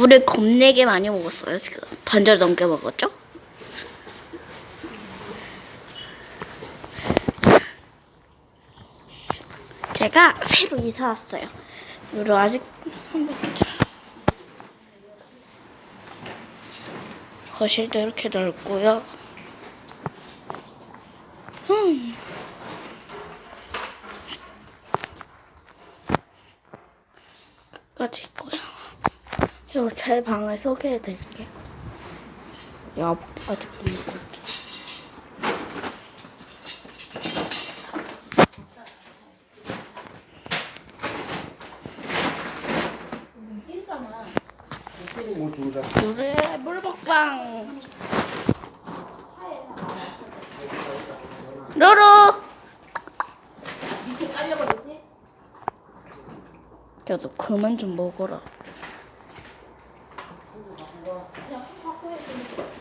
물을 겁내게 많이 먹었어요 지금 반절 넘게 먹었죠? 제가 새로 이사 왔어요. 루루 아직. 거실도 이렇게 넓고요. 음. 끝까지 있고요. 그리고 제 방을 소개해 드릴게요. 야, 아직 못 먹고. 뭐 주자. 루루의 물먹방. 루루. 야, 너 그만 좀 먹어라.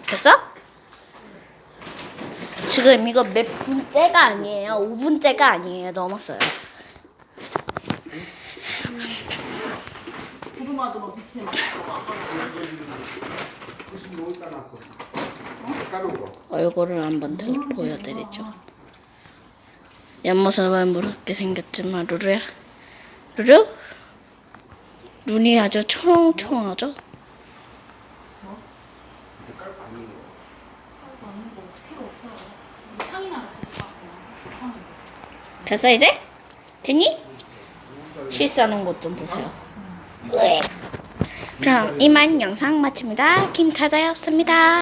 됐어? 지금 이거 몇 분째가 아니에요. 5분째가 아니에요. 넘었어요. 무슨 뭐 따놨어? 까는 거. 얼굴을 한번 더 보여드리죠. 옆모습은 무섭게 생겼지만 루루야, 루루 눈이 아주 초롱초롱하죠. 됐어 이제? 됐니? 실수하는 것 좀 보세요. 으액. 그럼 이만 영상 마칩니다. 김타다였습니다.